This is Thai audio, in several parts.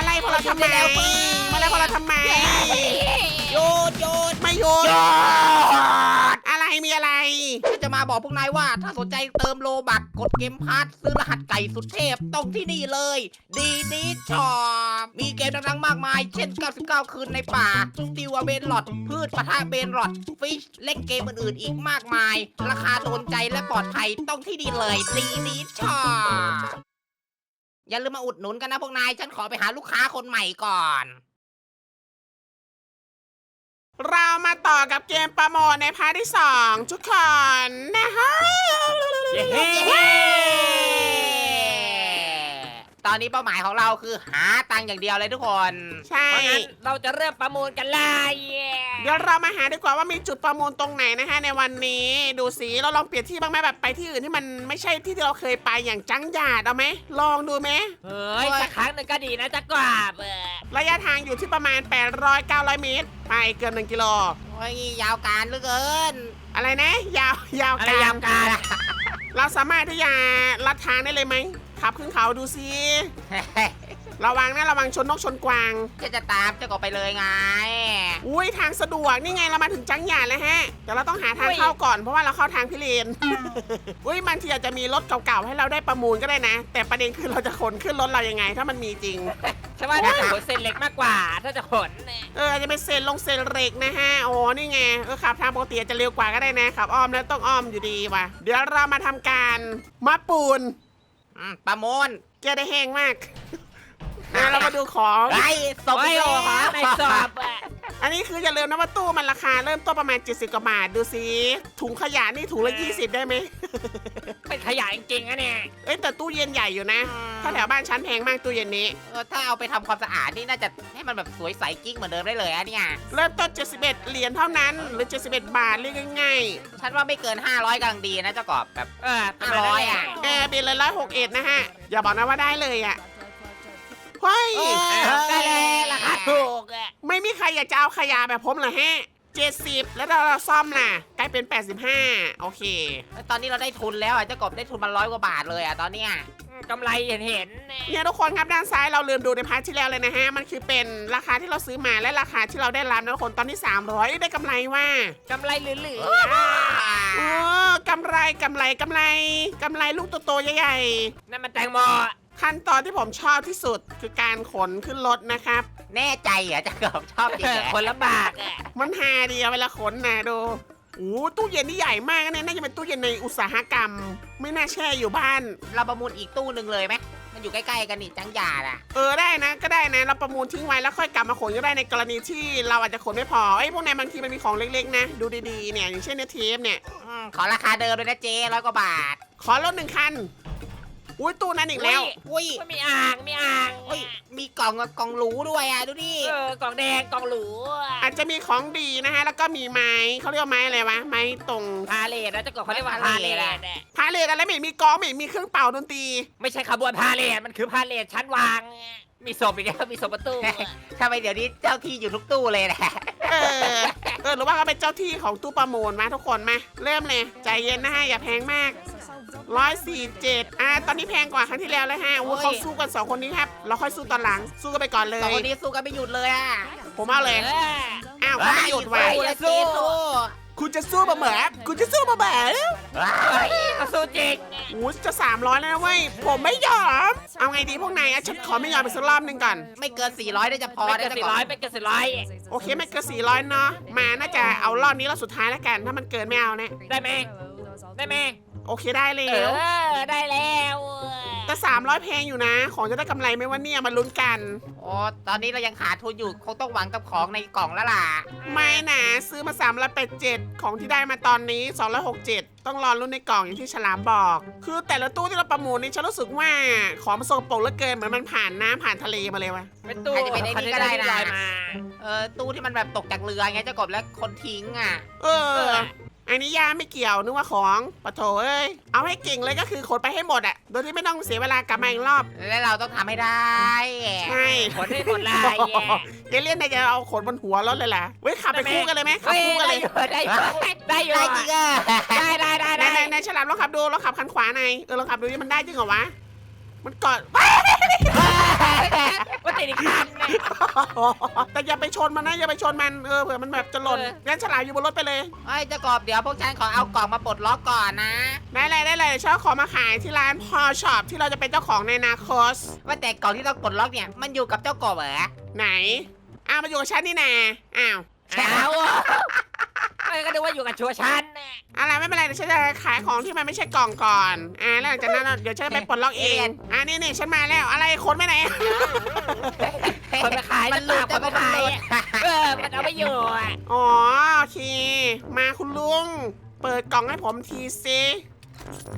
มาไล่พวกเราทำไมหยุดได้แล้วเว้ยมาไล่พวกเราทำไมหยุดหยุดไม่หยุดอะไรมีอะไร ก็จะมาบอกพวกนายว่าถ้าสนใจเติมโลบักกดเกมพาร์ทซื้อรหัสไก่สุดเทพต้องที่นี่เลย ดีดีช็อปมีเกมดังๆมากมาย เช่น 99 คืนในป่าสติวเบนหลอด พืชปะทะเบนหลอด ฟิช เล่นเกมอื่นๆอีกมากมาย ราคาโดนใจและปลอดภัยต้องที่นี่เลย ดีดีช็อป อย่าลืมมาอุดหนุนกันนะพวกนาย ฉันขอไปหาลูกค้าคนใหม่ก่อน เรามาต่อกับเกมประโมทในพาร์ทที่สองทุกคนนะฮะ ตอนนี้เป้าหมายของเราคือหาตังค์อย่างเดียวเลยทุกคนใช่ เพราะงั้นเราจะเริ่มประมูลกันเลยเดี๋ยวเรามาหาดีกว่าว่ามีจุดประมูลตรงไหนนะฮะในวันนี้ดูสิเราลองเปลี่ยนที่บ้างไหมแบบไปที่อื่นที่มันไม่ใช่ที่ที่เราเคยไปอย่างจังหยาดเอาไหมลองดูไหมเฮ้ยสักครั้งหนึ่งก็ดีนะจะกราบเออระยะทางอยู่ที่ประมาณ 800-900 เมตร ไปเกิน1กิโลโอ้ยยาวการเหลือเกินอะไรนะ ยาวยาวอะไรกลายามการเราสามารถที่จะลัดทางได้เลยไหม ขับขึ้นเขาดูสิ ระวังนะระวังชนนกชนกวาง จะจะตามเจะก็ไปเลยไง อุ้ยทางสะดวกนี่ไงเรามาถึงจังหยาดแล้วฮะแต่เราต้องหาทางเข้าก่อนเพราะว่าเราเข้าทางพิเรน อุ้ยบางทีอาจจะมีรถเก่าๆให้เราได้ประมูลก็ได้นะ แต่ประเด็นคือเราจะขนขึ้นรถเรายังไง ถ้ามันมีจริง ฉันว่าน่าจะหัวเส้นเล็กมากกว่า ถ้าจะขนเนี่ยเอออาจจะเป็นเซนลงเซนเหล็กนะฮะโอ้นี่ไงเออขับทางปกติอาจจะเร็วกว่าก็ได้นะขับอ้อมแล้วต้องอ้อมอยู่ดีว่ะ เดี๋ยวเรามาทำการมาปูน อืมประมูลแกได้แห้งมาก อะเรามาดูของ ไอ้ศพโอ้ยโลเหรอในสอบ อะอันนี้คืออย่าลืมนะว่าตู้มันราคาเริ่มต้นประมาณ 70กว่าบาทดูสิถุงขยะนี่ถุงละ20 ได้ไหม เป็นขยะจริงๆนะเนี่ย เอ้ยแต่ตู้เย็นใหญ่อยู่นะถ้าแถวบ้านชั้นแพงมากตู้เย็นนี้ เออถ้าเอาไปทำความสะอาดนี่น่าจะให้มันแบบสวยใสกิ๊กเหมือนเดิมได้เลยอะเนี่ย เริ่มต้น 71 เหรียญเท่านั้น หรือ 71 บาทเรียกง่ายฉันว่าไม่เกิน 500กำลังดีนะเจ้ากอบแบบ เออเป็นไปได้อร่อยอะๆแอร์บินเลยร้อยหกเอ็ดนะฮะ อย่าบอกนะว่าได้เลยอะเฮ้ย เออเออได้เลยราคาถูกอะไม่มีใครอยากจะเอาขยะแบบผมเหรอฮะ70 แล้วเราซ่อมล่ะกลายเป็น 85 โอเค ตอนนี้เราได้ทุนแล้วอะเจ้ากบได้ทุนมาร้อยกว่าบาทเลยอะตอนเนี้ยกำไรเห็นเห็นๆเนี่ยเนี่ยทุกคนครับด้านซ้ายเราลืมดูในพาร์ทที่แล้วเลยนะฮะ มันคือเป็นราคาที่เราซื้อมาและราคาที่เราได้รับนะทุกคนตอนนี้300 ได้กำไรว่ากำไรเหลือโอ้กำไรกำไรกำไรกำไรลูกโตๆใหญ่ๆนั่นมันแตงโมๆขั้นตอนที่ผมชอบที่สุดคือการขนขึ้นรถนะครับ แน่ใจเหรอเจ้ากบชอบจริงเอเหอรอคนลำบากอะมันฮาดีอะเวลาขนนะดูโอ้ตู้เย็นนี่ใหญ่มากนะเนี่ยน่าจะเป็นตู้เย็นในอุตสาหกรรม ไม่น่าแช่อยู่บ้าน เราประมูลอีกตู้หนึ่งเลยไหมมันอยู่ใกล้ๆกันนี่จังหยาดอะเออได้นะก็ได้นะเราประมูลทิ้งไว้แล้วค่อยกลับมาขนก็ได้ในกรณีที่เราอาจจะขนไม่พอไอ้ยพวกนายบางทีมันมีของเล็กๆนะดูดีๆเนี่ยอย่างเช่นเนี่ยเทปเนี่ยอืมขอราคาเดิมเลยนะเจ๊ร้อยกว่าบาท ขอรถหนึ่งคัน อุ้ยตู้นั้นอีกแล้ว อุ้ย มันมีอ่างมีอ่างอุ้ย มีกล่องกล่องหรูด้วยอะดูดิเออกล่องแดงกล่องหรูอะอาจจะมีของดีนะฮะ แล้วก็มีไม้เขาเรียกว่าไม้อะไรวะ ไม้ตรงพาเลทนะเจ้ากบเขาเรียกว่าพาเลทอะพาเลทอะไรไม่เห็นมีกลองไม่เห็นมีเครื่องเป่าดนตรี ไม่ใช่ขบวนพาเลทมันคือพาเลทชั้นวาง มีศพอีกแล้วมีศพประตูทำไมเดี๋ยวนี้เจ้าที่อยู่ทุกตู้เลยแหละเออเออหรือว่าเขาเป็นเจ้าที่ของตู้ประมูลมาทุกคนมาเริ่มเลยใจเย็นนะฮะอย่าแพงมาก ร้อยสี่เจ็ดอ่า ตอนนี้แพงกว่าครั้งที่แล้วเลยฮะอู้เขาสู้กันสองคนนี้ครับ เราค่อยสู้ตอนหลัง สู้กันไปก่อนเลสองย คนนี้สู้กันไม่หยุดเลยอะผมเอาเลยเอออ้าวเขาไม่หยุดว่ะสู้เลยเจ๊สู้คุณจะสู้มาเหมือนคุณจะสู้มาแบบเฮ้ยเขาสู้จริงอู้จะสามร้อยแล้วนะเว้ย ผมไม่ยอม เอาไงดีพวกนายอะฉันขอไม่ยอมไปสักรอบหนึ่งก่อน ไม่เกิน 400ได้จะพอไม่ได้เกินจะสี่ก่อร้อยนไม่เกินสี่ร้อยโอเคไม่เกินสี่ร้อยเนาะ มาน่าจะเอารอบนี้รอบสุดท้ายแล้วกัน ถ้ามันเกินไม่เอาแน่ได้ไหมได้ไหม โอเคได้เลเอยอได้แล้วแต่300แพงอยู่นะ ของจะได้กำไรไหมวะเนี่ยมาลุ้นกัน โอ้ตอนนี้เรายังขาดทุนอยู่คงต้องหวังกับของในกล่องแล้วล่ะไม่นะซื้อมา387ของที่ได้มาตอนนี้267ต้องรอรุ่นในกล่องอย่างที่ฉลามบอก คือแต่ละตู้ที่เราประมูลนี่ฉันรู้สึกว่าของมันสกปรกเหลือเกินเหมือนมันผ่านน้ำผ่านทะเลมาเลยวะเป็นตู้อาจจะเป็นไอ้นี่ก็ได้นะลอยมาเออตู้ที่มันแบบตกจากเรือไงเจ้ากบและคนทิ้งอะ เอออั นนี้ยาไม่เกี่ยวนึกว่าของปะโถเอ้ยเอาให้เก่งเลยก็คือขนไปให้หมดอะโดยที่ไม่ต้องเสียเวลากลับมาอีกรอบ และเราต้องทำให้ได้ใช่ ผลได้ผลลายแย่เอเลี่ยนนายจะเอาขนบนหัวรถเลยล่ะเว้ยขับไปคู่กันเลยไหมขับเฮ้ยคู่กันได้เลยอยู่ได้อยู่ได้อยู่ได้จริงอะได้ได้ได้นายได้นายนายฉลามลองขับดูลองขับคันขวาในอยเออลองขับดูดิมันได้จริงเหรอวะมันกอด มันติดอีกคันนะแต่อย่าไปชนมันนะอย่าไปชนมันเออเผื่อมันแบบจะหล่นเออ งั้นฉลามอยู่บนรถไปเลยเฮ้ยเจ้ากบเดี๋ยวพวกฉันขอเอากล่องมาปลดล็อกก่อนนะ ได้เลยได้เลยเดี๋ยวฉันเอาของมาขายที่ร้านพอช็อปที่เราจะเป็นเจ้าของในอนาคตว่าแต่กล่องที่ต้องปลดล็อกเนี่ยมันอยู่กับเจ้ากบเหรอไหนอ้าวมาอยู่กับฉันนี่นาอ้าวเอา เอ้ยก็นึกว่าอยู่กับชัวร์ชันน่ะอะไรไม่เป็นไรเดี๋ยวฉันจะขายของที่มันไม่ใช่กล่องก่อนอ่าแล้วหลังจากนั้นเดี๋ยวฉันจะไปปลดล็อกเองอ่านี่นี่ฉันมาแล้วอะไรคนไปไหน คนไปขายมัจะนหลุตาดมคนไปขายมันหลุดอะเออมันเอาไปอยู่อะอ๋อโอเค มาคุณลุง เปิดกล่องให้ผมทีสิ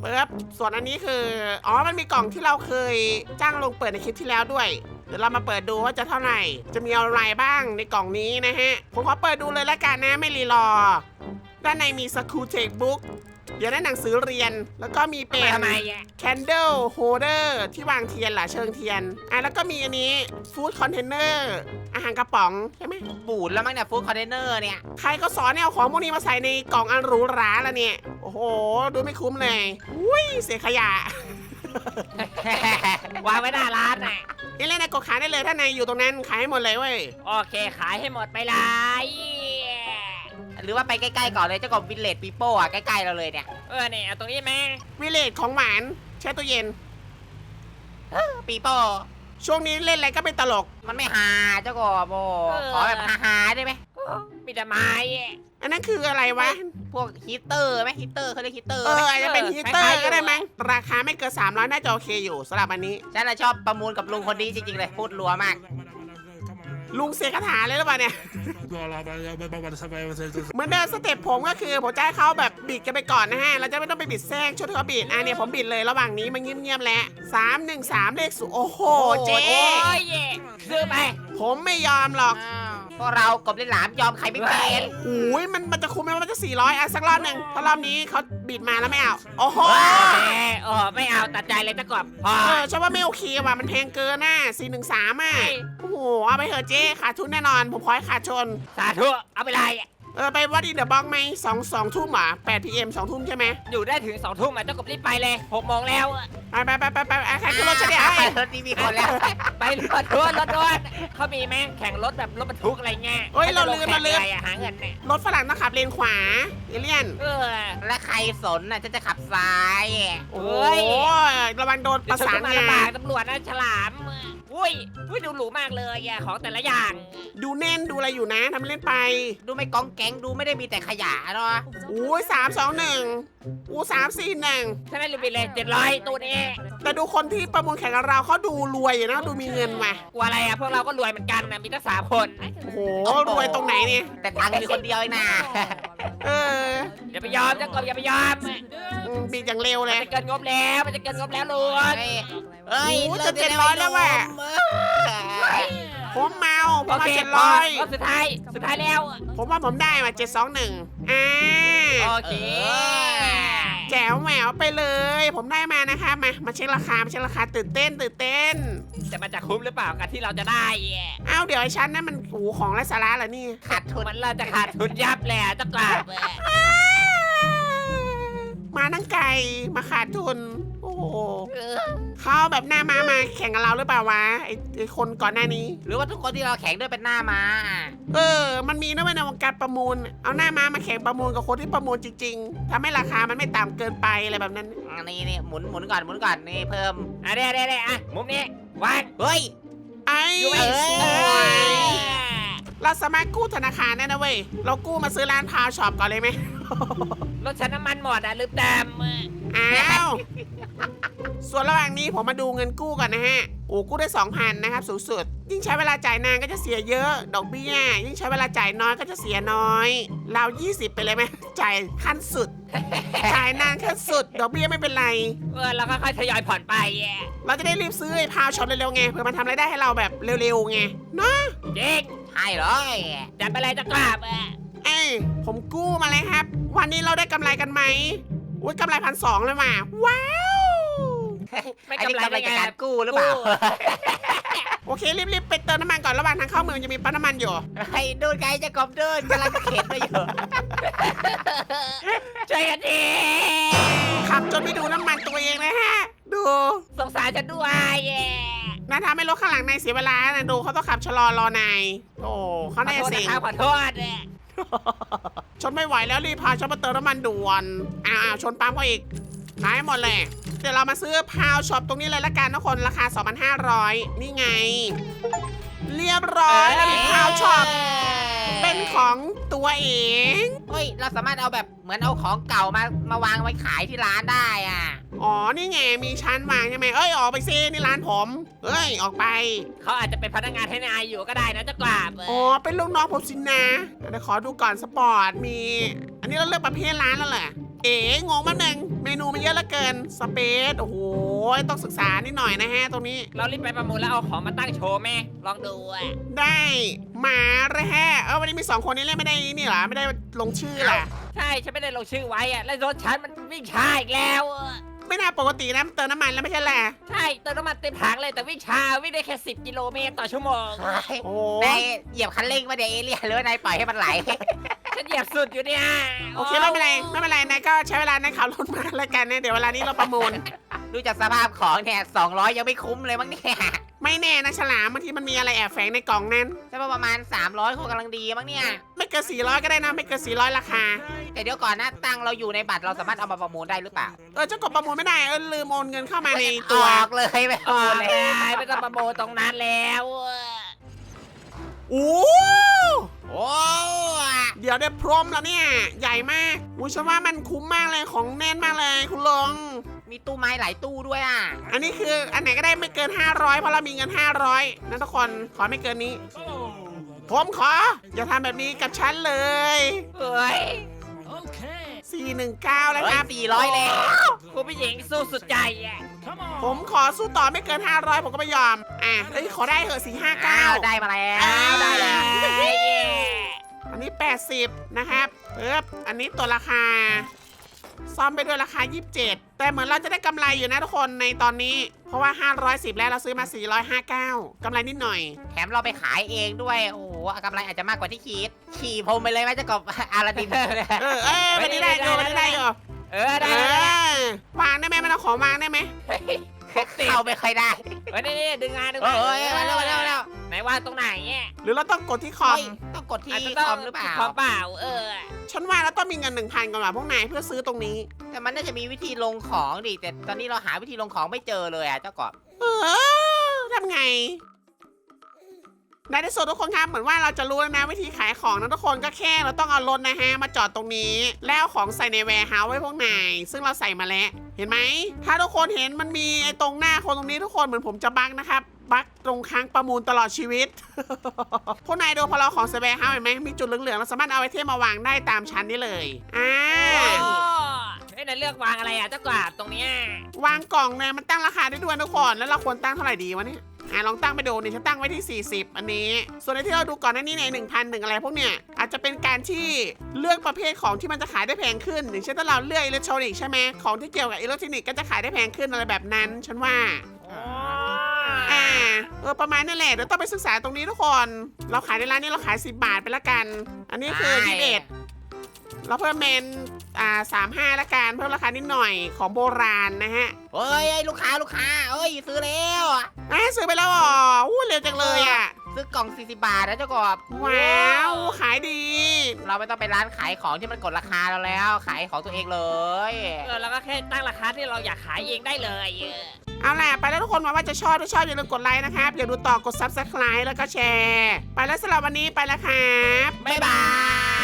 เปิบส่วนอันนี้คือ อ๋อ มันมีกล่องที่เราเคยจ้างลงเปิดในคลิปที่แล้วด้วย เดี๋ยวเรามาเปิดดูว่าจะเท่าไหร่ จะมีอะไรบ้างในกล่องนี้นะฮะ ผมขอเปิดดูเลยละกันนะไม่รีรอ ด้านในมีสกูเทคบุ๊กเดี๋ยวได้หนังสือเรียน แล้วก็มีเป็ไปนทำไมอะ candle holder ที่วางเทียนหล่ะเชิงเทียน อะแล้วก็มีอันนี้ food container อาหารกระป๋องใช่ไหม บูดแล้วมั้งเนี่ยฟู้ดคอนเทนเนอร์เนี่ย ใครก็สอนเนี่ยเอาของพวกนี้มาใส่ในกล่องอันหรูหราแล้วเนี่ย โอ้โห ดูไม่คุ้มเลย อุ้ยเสียขยะ วางไว้หน้าร้านน่ะนี่เล่นในกดขายได้เลยถ้านายอยู่ตรงนั้นขายให้หมดเลยเว้ยโอเคขายให้หมดไปเลยหรือว่าไปใกล้ๆก่อนเลยเจ้ากบวิลเลจปีโป้อะใกล้ๆเราเลยเนี่ยเออเนี่ยเอาตรงนี้ไหมวิเลจของหวานแช่ตู้เย็น ปีโป้ช่วงนี้เล่นอะไรก็เป็นตลก มันไม่หาเจ้ากบโบขอแบบฮาๆได้ไหมโอ้มีแต่ไม้ อะอันนั้นคืออะไรวะ พวกฮีตเตอร์ไหมฮีตเตอร์เขาเรียกฮีตเตอร์เอไหมออาจจะเป็นฮีเตอร์ก็ได้มั้งราคาไม่เกิน300น่าจะโอเคอยู่สำหรับอันนี้ ฉันน่ะชอบประมูลกับลุงคนนี้จริงๆเลยพูดรัวมาก ลุงเสียคาถาเลยหรือเปล่าเนี่ย เหมือนเดิมสเต็ปผมก็คือผมจะให้เขาแบบบิดกันไปก่อนนะฮะ เราจะไม่ต้องไปบิดแทรกช่วยเขาบิดอะเนี่ยผมบิดเลยระหว่างนี้มันเงียบๆแล้วสามหนึ่งสามเลขสูงโอ้โห เจ๊โอ้ยซื้อไป ผมไม่ยอมหรอกอ้าว พวกเรากบเล่นหลามยอมใครไม่เป็นโอ้ยมันมันจะคุ้มไหมว่ามันจะ 400อะสักรอบหนึ่งถ้ารอบนี้เขาบิดมาแล้วไม่เอาโอ้โหโอเคโอ้ไม่เอาตัดใจเลยตะกอบพอเออฉันว่าไม่โอเคว่ะมันแพงเกินน่ะสี่หนึ่งสามอะโอ้โหเอาไปเถอะเจ๊ขาดทุนแน่นอน ผมขอให้ขาดชนสาธุเอาไปเลย เออไปวัดอินเดอะบ็อกไหมสองสองทุ่มเหรอแปดพีเอ็มสองทุ่มใช่ไหมอยู่ได้ถึงสองทุ่มอะเจ้ากบรีบไปเลยหกโมงแล้วอะไปไปไปไปไปอะใครขึ้นรถฉันเนี่ยไปไอ้รถนี้มีคนแล้ว ไปรถด่วนรถด่วนเขามีแม่งแข่งรถแบบรถบรรทุกอะไรเงี้ยเฮ้ยเราลืมเราลืมแข่งอะไรอะหาเงินเนี่ยรถฝรั่งต้องขับเลนขวาเอเลี่ยนเออและใครสนน่ะฉันจะขับซ้ายโอ้โอ้ยยระวังโดนปเดี๋ยระวฉันสานจะมางาลำบากนตำรวจนะฉลามอุ้ยอุ้ยดูหรูมากเลยอะของแต่ละอย่าง ดูแน่นดูอะไรอยู่นะทำเล่นไป ดูไม่กองแก๊งดูไม่ได้มีแต่ขยะเนาะอู้สามสองหนึ่งอู้สามสี่หนึ่งใช่ไหมลูบิเลยเจ็ดร้อยตัวนี้แต่ดูคนที่ประมูลแข่งกับเราเขาดูรวยอยู่นะดูมีเงินมากลัวอะไรอะพวกเราก็รวยเหมือนกันนะมีตั้งสามคนโอ้โหรวยตรงไหนเนี่ยแต่ตังค์มีคนเดียวเองนะเอออย่าไปยอมเจ้ากบอย่าไปยอมอืมบีดอย่างเร็วมันเลยจะเกินงบแล้วมันจะเกินงบแล้วลุงเฮ้ยเฮ้ยโอ้ลิจะกเจ็ดได้ร้อยแล้วว่ะเฮ้ย ผมเมาผมโอมาเคเจ็ดพอร้อยรอบสุดท้าย สุดท้ายแล้ว ผมว่าผมได้มาเจ็ดสองหนึ่งอ่าโอเค แจ๋วแหววไปเลย ผมได้มานะคะมามาเช็คราคามาเช็คราคาตื่นเต้นตื่นเต้นแต่มันจะคุ้มหรือเปล่ากับที่เราจะได้อะอ้าวเดี๋ยวไอ้ชั้นนั่นมันโอ้โหของไรสาระเหรอนี่ขาดทุนมันเราจะขาดทุนยับแหละเจ้ากลับมาทั้งไก่มาขาดทุนโอ้โหเขาเอาแบบหน้ามามาแข่งกับเราหรือเปล่าวะไอ้ไอ้คนก่อนหน้านี้ หรือว่าทุกคนที่เราแข่งด้วยเป็นหน้าม้าเออ มันมีนะเว้ยในวงการประมูล เอาหน้ามามาแข่งประมูลกับคนที่ประมูลจริงๆทำให้ราคามันไม่ต่ำเกินไปอะไรแบบนั้น อันนี้นี่หมุนหมุนก่อนหมุนก่อนนี่เพิ่มอะเดี๋ยวเดี๋ยวเดี๋ยวอะมุมนี้วางเฮ้ยไอ้อยู่เอ้ยโอ้ยเราสามารถกู้ธนาคารได้นะเว้ย เรากู้มาซื้อร้านพาวช็อปก่อนเลยไหม รถฉันน้ำมันหมดอะลืมเติมอ้าว ส่วนระหว่างนี้ผมมาดูเงินกู้ก่อนนะฮะ โอ้กู้ได้ 2,000 นะครับ สูงสุด ยิ่งใช้เวลาจ่ายนานก็จะเสียเยอะ ดอกเบี้ย ยิ่งใช้เวลาจ่ายน้อยก็จะเสียน้อย เรา 20 ไปเลยไหม จ่ายขั้นสุด จ่ายนานขั้นสุด ดอกเบี้ยไม่เป็นไร เออเราก็ค่อยทยอยผ่อนไปอะเราจะได้รีบซื้อไอ้พาวช็อปเร็วๆไงเผื่อมันทำรายได้ให้เราแบบเร็วๆไง เนาะจริงให้เลยจัดไปเลยเจ้ากลับอะ เอ้ยผมกู้มาเลยครับ วันนี้เราได้กำไรกันไหมอุ้ยกำไรพันสองเลยว่ะว้าวไม่อันนี้กำไรกำไรได้จากไงการกู้หรือเปล่า โอเครีบๆไปเติมน้ำมันก่อนระหว่างทางเข้าเมืองจะมีปั๊มน้ำมันอยู่ไอ้ดูไกลจะกบเดินกำลังจะเข็นไปอยู่ช่วยกันดีขับจนไม่ดูน้ำมันตัวเองนะฮะ ดูสงสารฉันด้วยอะนาาทำให้รถข้างหลังนายเสียเวลานะดูเขาต้องขับชะลอรอนายโอ้เขาขอแน่โทษสินะครับขอโทษ ชนไม่ไหวแล้วรีบพาฉันมาเติมน้ำมันด่วนอ้าวๆชนปั๊มเขาอีกหายหมดเลยเดี๋ยวเรามาซื้อพาวช็อปตรงนี้เลยละกันทุกคนราคา 2,500 นี่ไง เรียบร้อยแล้วมีพาวช็อป เป็นของตัวเอง เฮ้ย เราสามารถเอาแบบเหมือนเอาของเก่ามามาวางไว้ขายที่ร้านได้อะ อ๋อ นี่ไง มีชั้นวางใช่ไหมเอ้ย ออกไปซินี่ร้านผม เอ้ย ออกไป เขาอาจจะเป็นพนักงานให้นายอยู่ก็ได้นะเจ้ากราบอ๋อ เป็นลูกน้องผมสินะเดี๋ยวขอดูก่อนสปอร์ต มี อันนี้เราเลือกประเภทร้านแล้วเหรอ เอ๋งงมากหนึ่งเมนูมันเยอะเหลือเกินสเปซโอ้โหต้องศึกษานิดหน่อยนะฮะตรงนี้เรารีบไปประมูลแล้วเอาของมาตั้งโชว์แม่ลองดูอะได้มาเลยฮะเออวันนี้มีสองคนนี้เล่นไม่ได้นี่เหรอไม่ได้ลงชื่อเหรอใช่ฉันไม่ได้ลงชื่อไว้อะแล้วรถฉันมันวิ่งช้าอีกแล้วอะ ไม่น่าปกตินะเติมน้ำมันแล้วไม่ใช่แหละใช่เติมน้ำมันเต็มถังเลยแต่วิ่งช้าวิ่งได้แค่ 10 กิโลเมตรต่อชั่วโมง โอ้นายเหยียบคันเร่งมาเดี๋ยวเอเลี่ยนหรือว่านายปล่อยให้มันไหล ฉันเหยียบสุดอยู่เนี่ยโอเคไม่เป็นไรไม่เป็นไรนายก็ใช้เวลาในขับรถมาแล้วกันนะเดี๋ยวเวลานี้เราประมูล ดูจากสภาพของเนี่ย200ยังไม่คุ้มเลยมั้งเนี่ยไม่แน่นะฉลามบางทีมันมีอะไรแอบแฝงในกล่องนั้น ใช่ป่ะประมาณ 300คงกำลังดีมั้งเนี่ยไม่ เกิน400ก็ได้นะ ไม่เกิน400ราคา แต่เดี๋ยวก่อนนะตังค์เราอยู่ในบัตรเราสามารถเอามาประมูลได้หรือเปล่าเออเจ้ากบประมูลไม่ได้เออลืมโอนเงินเข้ามาในอตัวอกเลยไปโอ้เอาเลยยไม่ต้องประมูลตรงนั้นแล้วอะโอ้โอ้เดี๋ยวได้พรมแล้วเนี่ย ใหญ่มากอุ้ยฉันว่ามันคุ้มมากเลยของแน่นมากเลยคุณลง มีตู้ไม้หลายตู้ด้วยอะอันนี้คืออันไหนก็ได้ไม่เกิน 500เพราะเรามีเงิน 500นะทุกคนขอไม่เกินนี้ ผมขอ อย่าทำแบบนี้กับฉันเลย เฮ้ย419 แล้วเฮ้คยรับ สี่ร้อยแล้วคุณผู้หญิงสู้สุดใจอะผมขอสู้ต่อไม่เกิน 500 ผมก็ไม่ยอม อะเฮ้ยขอได้เหอะอ้าว459 ได้มาแล้วอ้าวได้แล้วอันนี้ 80 นะครับเอ๊บอันนี้ตัวราคา ซ่อมไปด้วยราคา 27 แต่เหมือนเราจะได้กำไรอยู่นะทุกคนในตอนนี้ เพราะว่า 510 แล้วเราซื้อมา 459กำไรนิดหน่อย แถมเราไปขายเองด้วย โอ้โหกำไรอาจจะมากกว่าที่คิด ขี่ผมไปเลยไหมเจะกบ อาลาดิน เออเออวันนี้ได้อยู่วันนี้ได้อยู่เออ เอได้ได้ได้อวางได้ไหมมันเอาของวางได้ไหม เข้าไม่ค่อยได้เฮ้ยนี่นี่ดึงงานดึงเอ้งานยมาแล้วมาแล้วมาแล้วไหนว่าตรงไหนเนี่ยหรือเราต้องกดที่คอม เฮ้ยต้องกดที่อาจจะคต้อองมหรือเปล่า คอมเปล่า เออ ฉันว่าเราต้องมีเงิน1,000ก่อนว่ะพวกนายเพื่อซื้อตรงนี้ แต่มันน่าจะมีวิธีลงของดิแต่ตอนนี้เราหาวิธีลงของไม่เจอเลยอะเจ้ากบเออทำไง ในที่สุดทุกคนครับเหมือนว่าเราจะรู้แล้วนะวิธีขายของนะทุกคนก็แค่เราต้องเอารถนะฮะมาจอดตรงนี้ แล้วของใส่ในแวร์เฮาส์ไว้พวกนายซึ่งเราใส่มาแล้วเห็นไหม ถ้าทุกคนเห็นมันมีไอ้ตรงหน้าคนตรงนี้ทุกคนเหมือนผมจะบักนะครับบักตรงค้างประมูลตลอดชีวิต พวกนายดูพอเราของใส่แวร์เฮาส์เห็นไหมมีจุดเหลืองๆเราสามารถเอาไอเทมมาวางได้ตามชั้นนี้เลยอ่า นายเลือกวางอะไรอะเจ้ากราบตรงเนี้ยวางกล่องเนี่ยมันตั้งราคาได้ด้วยทุกคนแล้วเราควรตั้งเท่าไหร่ดีวะเนี่ยอะลองตั้งไปดูนี่ฉันตั้งไว้ที่ 40 อันนี้ ส่วนในที่เราดูก่อนหน้านี้ใน1 0 0 1อะไรพวกเนี่ยอาจจะเป็นการที่เลือกประเภทของที่มันจะขายได้แพงขึ้นอย่างเช่นถ้าเราเลือกอิเล็กทรอนิกส์ใช่ไหมของที่เกี่ยวกับอิเล็กทรอนิกส์ก็จะขายได้แพงขึ้นอะไรแบบนั้น ฉันว่าอ่าเออประมาณนั่นแหละเดี๋ยวต้องไปศึกษาตรงนี้ทุกคน เราขายในร้านนี้เราขาย 10 บาทไปละกัน อันนี้คือใช่21 เราเพิ่มเป็นอ่าสามห้าละกันเพิ่มราคานิดหน่อยของโบราณนะฮะเฮ้ยเอ้ยลูกค้าลูกค้าเอ้ยซื้อแล้วอะซื้อไปแล้วเหรออู้เร็วจังเลยอะซื้อกล่อง 40 บาทนะเจ้ากบว้าวขายดี เราไม่ต้องไปร้านขายของที่มันกดราคาเราแล้ว ขายของตัวเองเลยเออแล้วก็แค่ตั้งราคาที่เราอยากขายเองได้เลยเออเอาล่ะ ไปแล้วทุกคนหวังว่าจะชอบถ้าชอบอย่าลืมกดไลค์นะครับ อย่าดูต่อกด subscribe แล้วก็แชร์ ไปแล้วสำหรับวันนี้ไปแล้วครับ บ๊ายบาย